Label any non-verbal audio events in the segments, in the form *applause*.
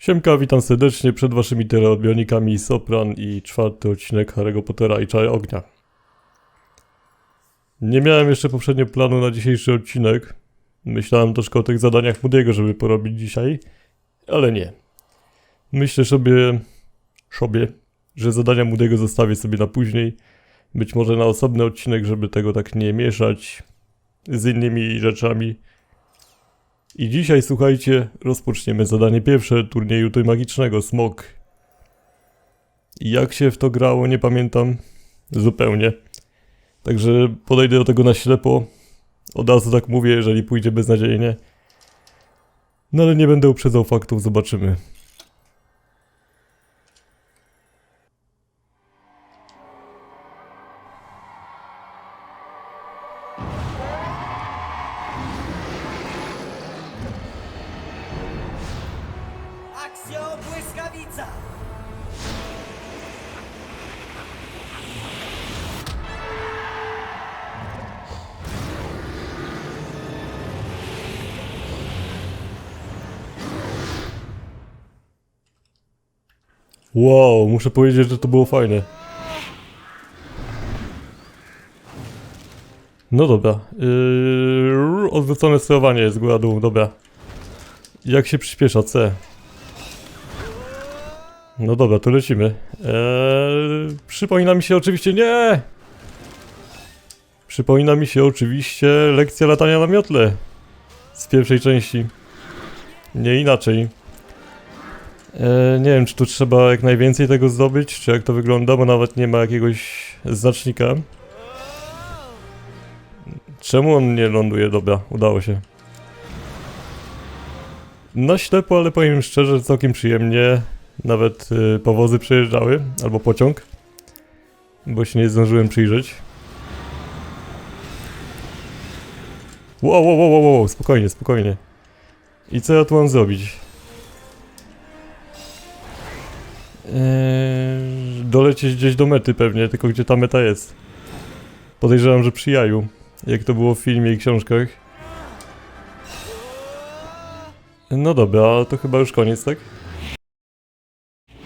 Siemka, witam serdecznie przed waszymi teleodbiornikami Sopran i czwarty odcinek Harry'ego Pottera i Czary Ognia. Nie miałem jeszcze poprzednio planu na dzisiejszy odcinek. Myślałem troszkę o tych zadaniach Moody'ego, żeby porobić dzisiaj, ale nie. Myślę sobie, sobie, że zadania Moody'ego zostawię sobie na później. Być może na osobny odcinek, żeby tego tak nie mieszać z innymi rzeczami. I dzisiaj, słuchajcie, rozpoczniemy zadanie pierwsze turnieju magicznego Smok. I jak się w to grało, nie pamiętam zupełnie. Także podejdę do tego na ślepo. Od razu tak mówię, jeżeli pójdzie beznadziejnie. No ale nie będę uprzedzał faktów, zobaczymy. Wow, muszę powiedzieć, że to było fajne. No dobra. Yy, odwrócone sterowanie jest góra dół, dobra. Jak się przyspiesza C? No dobra, to lecimy. Eee, przypomina mi się oczywiście nie! Przypomina mi się oczywiście lekcja latania na miotle z pierwszej części. Nie inaczej. E, nie wiem, czy tu trzeba jak najwięcej tego zdobyć, czy jak to wygląda, bo nawet nie ma jakiegoś znacznika. Czemu on nie ląduje? Dobra, udało się. Na ślepo, ale powiem szczerze, całkiem przyjemnie. Nawet y, powozy przejeżdżały, albo pociąg. Bo się nie zdążyłem przyjrzeć. Wow, wow, wow, wow, wow, spokojnie, spokojnie. I co ja tu mam zrobić? Dolecieć gdzieś do mety pewnie, tylko gdzie ta meta jest. Podejrzewam, że przy jaju, jak to było w filmie i książkach. No dobra, to chyba już koniec, tak?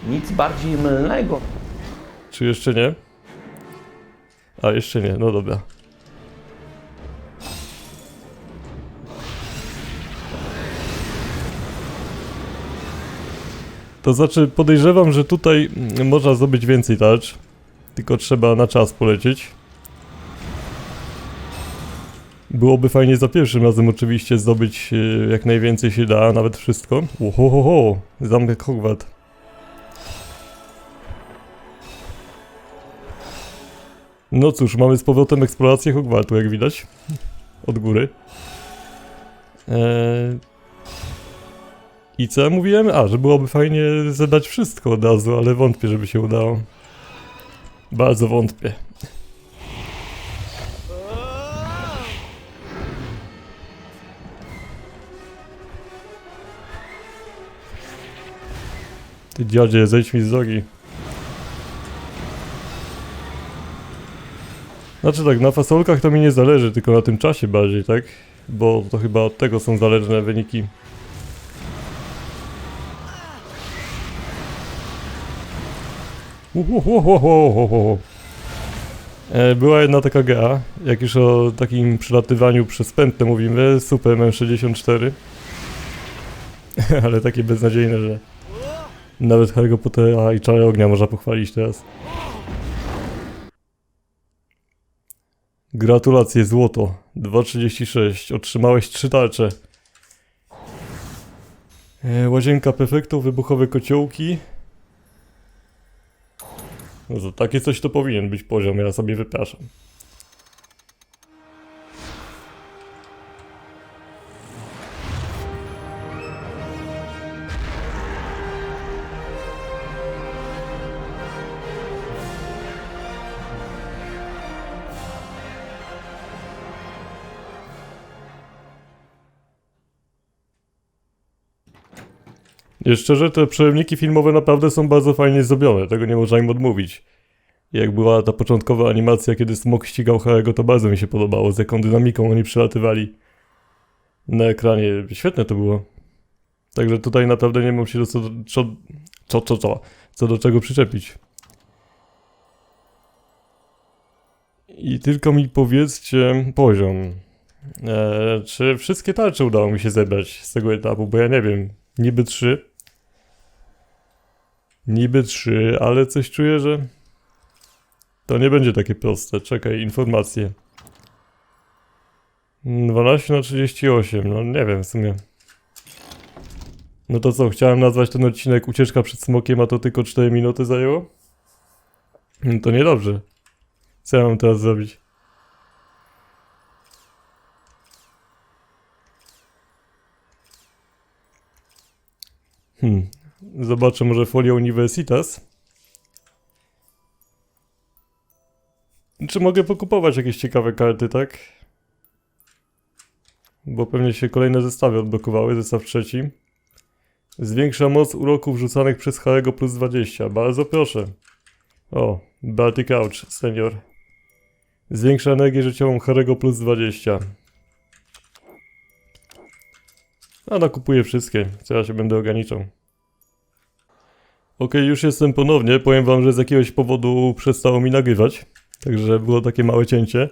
Nic bardziej mylnego. Czy jeszcze nie? A, jeszcze nie, no dobra. To znaczy, podejrzewam, że tutaj mm, można zdobyć więcej tarcz. Tylko trzeba na czas polecieć. Byłoby fajnie za pierwszym razem oczywiście zdobyć e, jak najwięcej się da, nawet wszystko. Ohohoho, zamek Hogwart. No cóż, mamy z powrotem eksplorację Hogwartu, jak widać. Od góry. Eee... I co ja mówiłem? A, że byłoby fajnie zadać wszystko od razu, ale wątpię, żeby się udało. Bardzo wątpię. Ty dziadzie, zejdź mi z drogi. Znaczy tak, na fasolkach to mi nie zależy, tylko na tym czasie bardziej, tak? Bo to chyba od tego są zależne wyniki. E, Była jedna taka gra, jak już o takim przylatywaniu przez pętlę mówimy, Superman 64. *laughs* Ale takie beznadziejne, że nawet Harry'ego Pottera i Czary Ognia można pochwalić teraz. Gratulacje, złoto. 2,36. Otrzymałeś trzy tarcze. E, łazienka perfektu, wybuchowe kociołki. To takie coś to powinien być poziom, ja sobie wypraszam. Nie, Szczerze, te przerwniki filmowe naprawdę są bardzo fajnie zrobione, tego nie można im odmówić. Jak była ta początkowa animacja, kiedy smok ścigał Harry'ego, to bardzo mi się podobało, z jaką dynamiką oni przelatywali na ekranie. Świetne to było. Także tutaj naprawdę nie mam się do co, co, co, co, co, co do czego przyczepić. I tylko mi powiedzcie poziom. E, czy wszystkie tarcze udało mi się zebrać z tego etapu? Bo ja nie wiem. Niby trzy. Niby trzy, ale coś czuję, że to nie będzie takie proste. Czekaj, informacje. 12 na 38, no nie wiem w sumie. No to co, chciałem nazwać ten odcinek Ucieczka przed smokiem, a to tylko 4 minuty zajęło? No to niedobrze. Co ja mam teraz zrobić? Hmm. Zobaczę może folia Universitas. Czy mogę pokupować jakieś ciekawe karty, tak? Bo pewnie się kolejne zestawy odblokowały, zestaw trzeci. Zwiększa moc uroków rzucanych przez Harego plus 20. Bardzo proszę. O, Baltic Couch, senior. Zwiększa energię życiową Harego plus 20. A nakupuję wszystkie, co ja się będę ograniczał. Okej, już jestem ponownie. Powiem wam, że z jakiegoś powodu przestało mi nagrywać. Także było takie małe cięcie.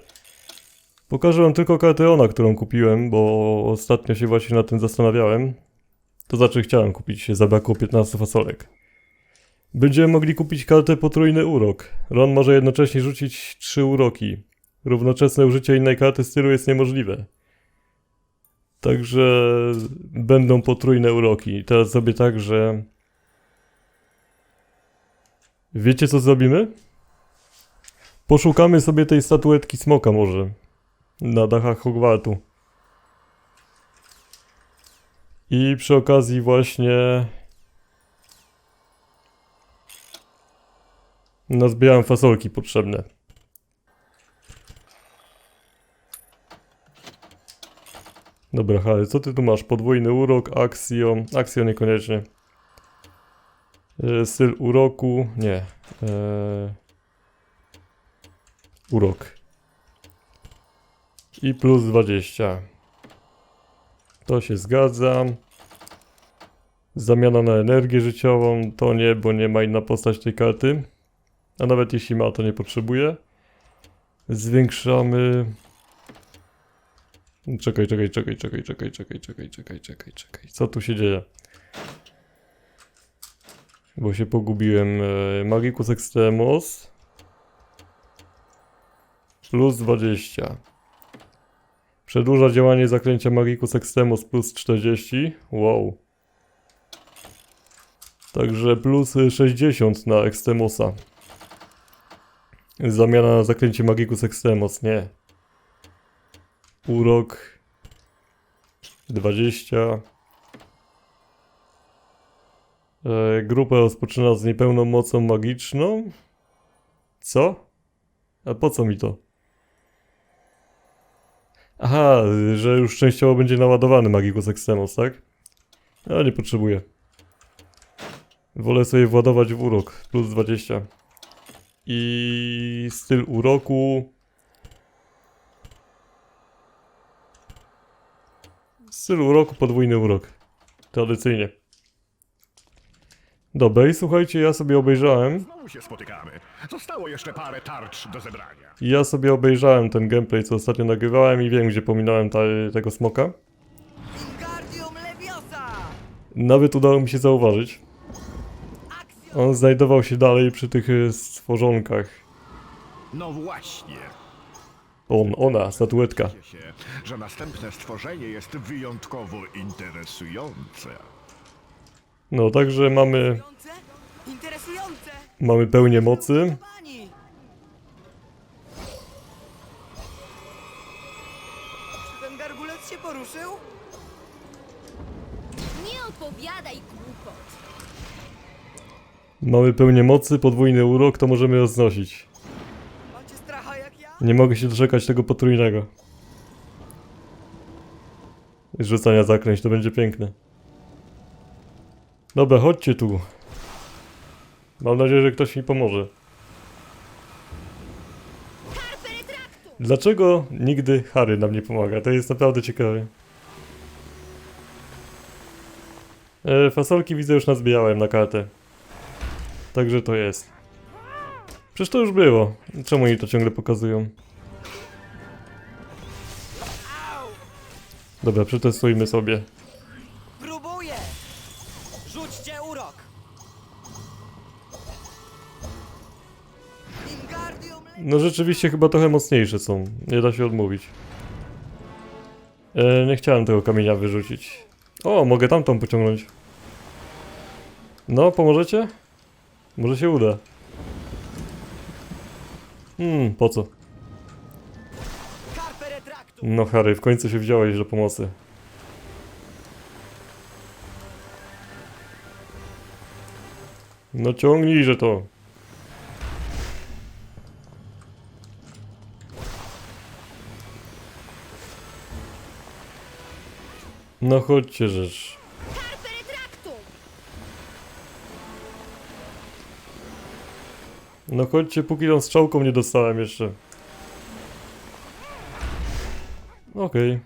Pokażę wam tylko kartę Ona, którą kupiłem, bo ostatnio się właśnie nad tym zastanawiałem. To znaczy chciałem kupić, zabrakło 15 fasolek. Będziemy mogli kupić kartę potrójny urok. Ron może jednocześnie rzucić 3 uroki. Równoczesne użycie innej karty stylu jest niemożliwe. Także będą potrójne uroki. Teraz zrobię tak, że... Wiecie co zrobimy? Poszukamy sobie tej statuetki smoka może. Na dachach Hogwartu. I przy okazji właśnie... Nazbierałem fasolki potrzebne. Dobra, Harry, co ty tu masz? Podwójny urok, aksjo... Aksjo niekoniecznie. E, styl uroku... Nie. E... Urok. I plus 20. To się zgadza. Zamiana na energię życiową to nie, bo nie ma inna postać tej karty. A nawet jeśli ma, to nie potrzebuje. Zwiększamy. Czekaj, czekaj, czekaj, czekaj, czekaj, czekaj, czekaj, czekaj, czekaj, czekaj. Co tu się dzieje? Bo się pogubiłem. E, Magicus Extremos. Plus 20. Przedłuża działanie zaklęcia Magicus Extremos plus 40. Wow. Także plus 60 na Extremosa. Zamiana na zaklęcie Magicus Extremos, nie. Urok 20. E, grupa rozpoczyna z niepełną mocą magiczną. Co? A po co mi to? Aha, że już częściowo będzie naładowany Magicus Extremos, tak? Ja nie potrzebuję. Wolę sobie władować w urok, plus 20. I styl uroku. Styl uroku, podwójny urok. Tradycyjnie. Dobra, i słuchajcie, ja sobie obejrzałem. Znowu się spotykamy. Zostało jeszcze parę tarcz do zebrania. Ja sobie obejrzałem ten gameplay, co ostatnio nagrywałem i wiem, gdzie pominąłem ta, tego smoka. Wingardium Leviosa! Nawet udało mi się zauważyć. On znajdował się dalej przy tych y, stworzonkach. No właśnie. On, ona, statuetka. Się, że następne stworzenie jest wyjątkowo interesujące. No, także mamy, Interesujące? Mamy pełnię mocy. Pani! Czy ten gargulec się poruszył? Nie odpowiadaj głupot. Mamy pełnię mocy, podwójny urok, to możemy roznosić. Macie stracha jak ja? Nie mogę się doczekać tego potrójnego. Rzucania zaklęć, to będzie piękne. Dobra, chodźcie tu. Mam nadzieję, że ktoś mi pomoże. Dlaczego nigdy Harry nam nie pomaga? To jest naprawdę ciekawe. E, fasolki widzę już nazbijałem na kartę. Także to jest. Przecież to już było. Czemu oni to ciągle pokazują? Dobra, przetestujmy sobie. No rzeczywiście chyba trochę mocniejsze są. Nie da się odmówić. E, nie chciałem tego kamienia wyrzucić. O, mogę tamtą pociągnąć. No, pomożecie? Może się uda. Hmm, po co? No Harry, w końcu się wziąłeś do pomocy. No ciągnijże to. No chodźcie rzecz. Carpe retractum! No chodźcie, póki tą strzałką nie dostałem jeszcze. Okej.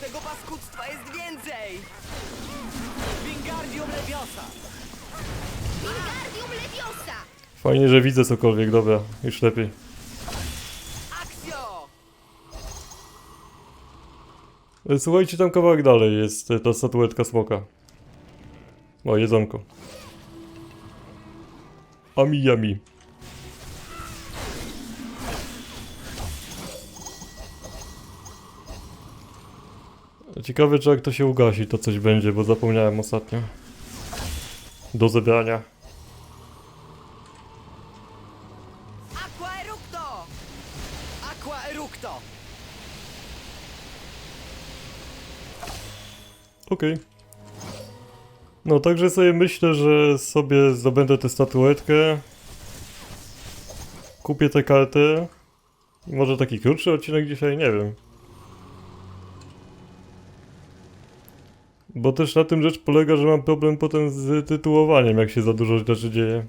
Tego paskudztwa jest więcej! Wingardium Leviosa! Wingardium Leviosa! Fajnie, że widzę cokolwiek, dobra, już lepiej. Axio! E, Słuchajcie, tam kawałek dalej jest ta statuetka smoka. O, jedzonko. Ami yami. Ciekawe, czy jak to się ugasi, to coś będzie, bo zapomniałem ostatnio. Do zebrania. Aqua eructo! Aqua eructo! Okej. No, także sobie myślę, że sobie zdobędę tę statuetkę. Kupię tę kartę. Może taki krótszy odcinek dzisiaj, nie wiem. Bo też na tym rzecz polega, że mam problem potem z tytułowaniem, jak się za dużo rzeczy dzieje.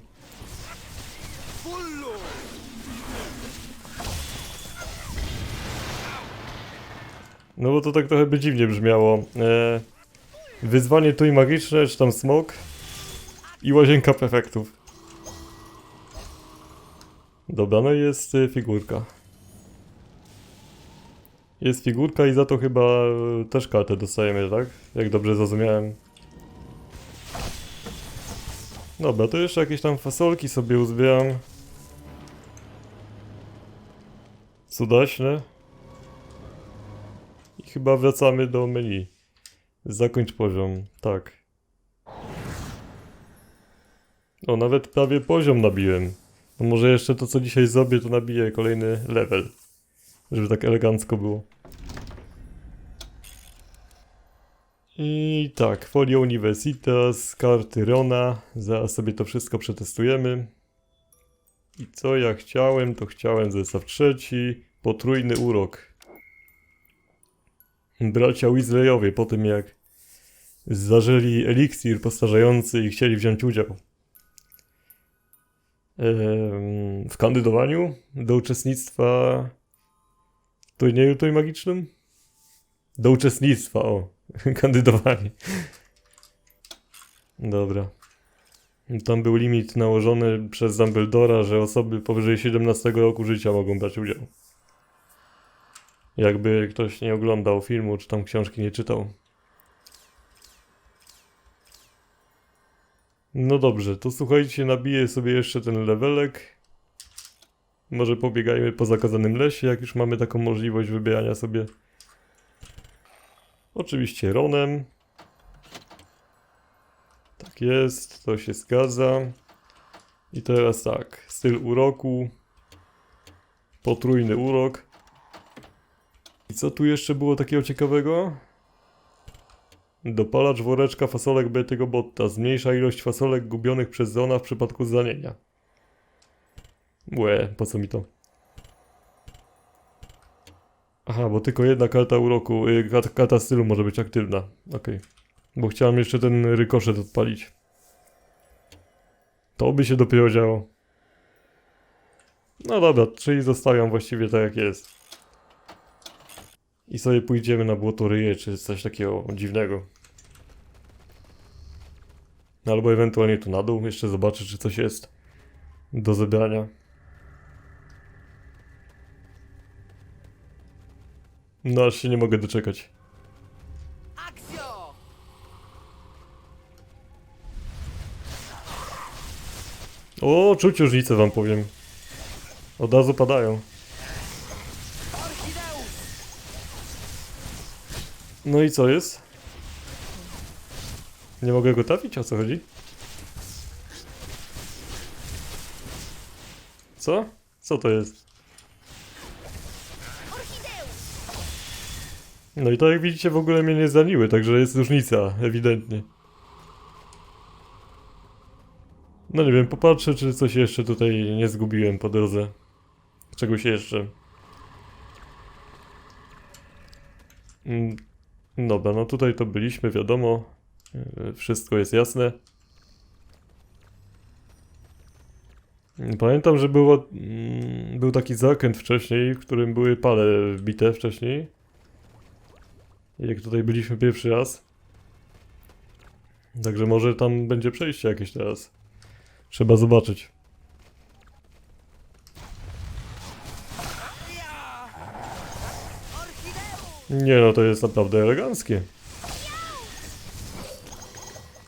No bo to tak trochę by dziwnie brzmiało. E, wyzwanie tu i magiczne, czy tam smok i łazienka prefektów. Dobra, no jest y, figurka. Jest figurka i za to chyba y, też kartę dostajemy, tak? Jak dobrze zrozumiałem. Dobra, to jeszcze jakieś tam fasolki sobie uzbieram. Cudaśne. I chyba wracamy do menu. Zakończ poziom, tak. O, nawet prawie poziom nabiłem. No może jeszcze to, co dzisiaj zrobię, to nabiję kolejny level. Żeby tak elegancko było. I tak, Folio Universitas, karty Rona. Zaraz sobie to wszystko przetestujemy. I co ja chciałem, to chciałem zestaw trzeci, potrójny urok. Bracia Weasleyowie po tym jak zażeli eliksir postarzający i chcieli wziąć udział w kandydowaniu do uczestnictwa w turnieju tutaj magicznym? Do uczestnictwa, o, *laughs* kandydowanie. Dobra. Tam był limit nałożony przez Dumbledora, że osoby powyżej 17 roku życia mogą brać udział. Jakby ktoś nie oglądał filmu, czy tam książki nie czytał. No dobrze, to słuchajcie, nabiję sobie jeszcze ten levelek. Może pobiegajmy po zakazanym lesie, jak już mamy taką możliwość wybierania sobie. Oczywiście Ronem. Tak jest, to się zgadza. I teraz tak, styl uroku. Potrójny urok. I co tu jeszcze było takiego ciekawego? Dopalacz woreczka fasolek Betty'ego Botta. Zmniejsza ilość fasolek gubionych przez zona w przypadku zranienia. Łe, po co mi to? Aha, bo tylko jedna karta uroku, y, karta, stylu może być aktywna. Okej. Bo chciałem jeszcze ten rykoszet odpalić. To by się dopiero działo. No dobra, czyli zostawiam właściwie tak jak jest. I sobie pójdziemy na błoto ryje, czy coś takiego dziwnego. Albo ewentualnie tu na dół, jeszcze zobaczę, czy coś jest do zebrania. No, aż się nie mogę doczekać. O, czuć różnicę wam powiem. Od razu padają. No i co jest? Nie mogę go trafić? O co chodzi? Co? Co to jest? No i to jak widzicie w ogóle mnie nie zraniły, także jest różnica, ewidentnie. No nie wiem, popatrzę czy coś jeszcze tutaj nie zgubiłem po drodze. Czegoś jeszcze. Dobra, no tutaj to byliśmy, wiadomo. Yy, Wszystko jest jasne. Pamiętam, że było, mm, był taki zakręt wcześniej, w którym były pale wbite wcześniej. Jak tutaj byliśmy pierwszy raz. Także może tam będzie przejście jakieś teraz. Trzeba zobaczyć. Ja! Orchideus! Nie no, to jest naprawdę eleganckie.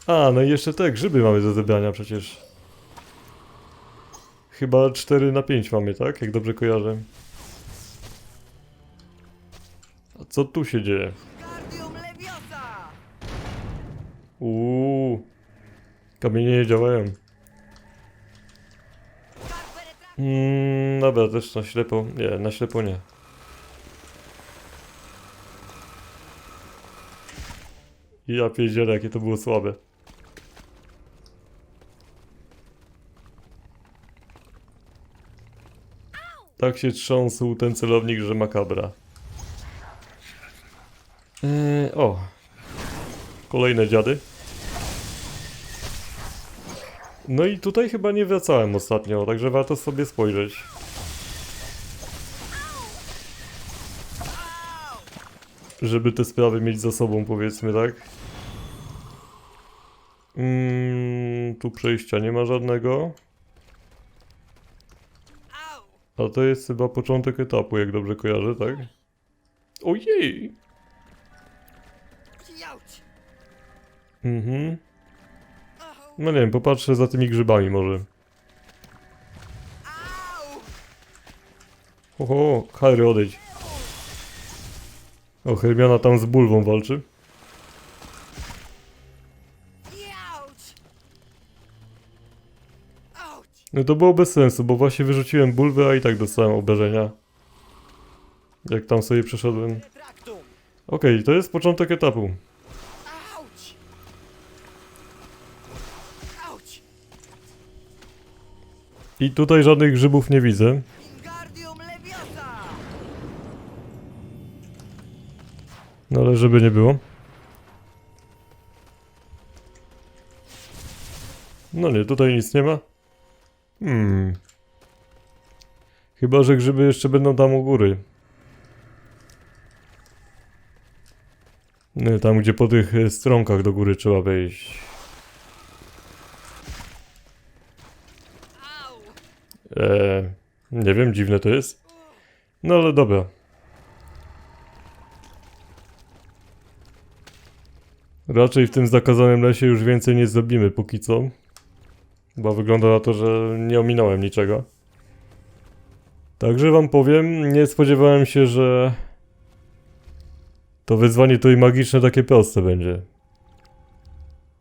A, no i jeszcze te grzyby mamy do zebrania przecież. Chyba 4 na 5 mamy, tak? Jak dobrze kojarzę. A co tu się dzieje? Uuu. Kamienie nie działają. Carpe Retractum! Mm, dobra, też na ślepo. Nie, na ślepo nie. Ja pierdzielę, jakie to było słabe. Tak się trząsł ten celownik, że makabra. Eee, o. Kolejne dziady. No i tutaj chyba nie wracałem ostatnio, także warto sobie spojrzeć. Żeby te sprawy mieć za sobą, powiedzmy, tak? Mm, tu przejścia nie ma żadnego. A to jest chyba początek etapu, jak dobrze kojarzę, tak? Ojej! Mhm. No nie wiem, popatrzę za tymi grzybami może. Oho, Harry odejdź. O, tam z bulwą walczy. No to było bez sensu, bo właśnie wyrzuciłem bulwę, a i tak dostałem obrażenia. Jak tam sobie przeszedłem. Okej, to jest początek etapu. I tutaj żadnych grzybów nie widzę. No ale żeby nie było. No nie, tutaj nic nie ma. Hmm. Chyba, że grzyby jeszcze będą tam u góry. Nie, tam gdzie po tych e, stronkach do góry trzeba wejść. Eee, nie wiem, dziwne to jest. No ale dobra. Raczej w tym zakazanym lesie już więcej nie zrobimy póki co. Bo wygląda na to, że nie ominąłem niczego. Także wam powiem, nie spodziewałem się, że to wyzwanie i magiczne takie proste będzie.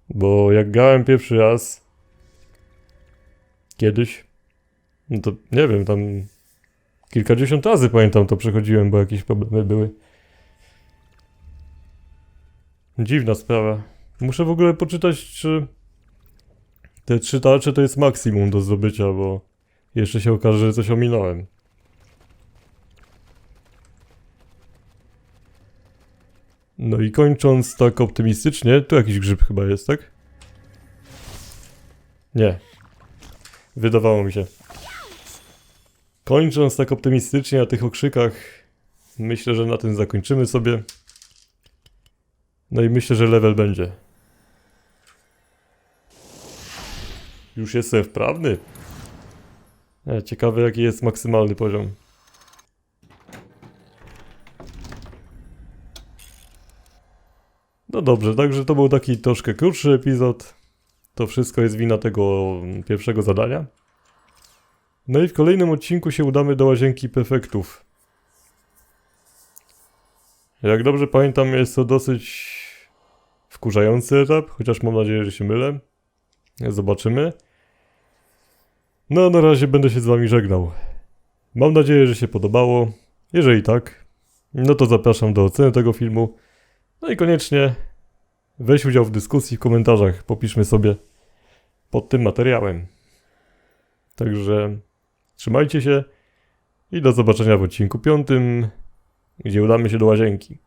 Bo jak grałem pierwszy raz kiedyś, no to nie wiem, tam kilkadziesiąt razy pamiętam to przechodziłem, bo jakieś problemy były. Dziwna sprawa. Muszę w ogóle poczytać, czy te trzy tarcze to jest maksimum do zdobycia, bo jeszcze się okaże, że coś ominąłem. No i kończąc tak optymistycznie, tu jakiś grzyb chyba jest, tak? Nie. Wydawało mi się. Kończąc tak optymistycznie na tych okrzykach Myślę, że na tym zakończymy sobie. No i myślę, że level będzie. Już jestem wprawny. E, ciekawe jaki jest maksymalny poziom. No dobrze, także to był taki troszkę krótszy epizod. To wszystko jest wina tego pierwszego zadania. No i w kolejnym odcinku się udamy do łazienki prefektów. Jak dobrze pamiętam, jest to dosyć wkurzający etap, chociaż mam nadzieję, że się mylę. Zobaczymy. No, na razie będę się z wami żegnał. Mam nadzieję, że się podobało. Jeżeli tak, no to zapraszam do oceny tego filmu. No i koniecznie weź udział w dyskusji w komentarzach. Popiszmy sobie pod tym materiałem. Także trzymajcie się i do zobaczenia w odcinku piątym, gdzie udamy się do łazienki.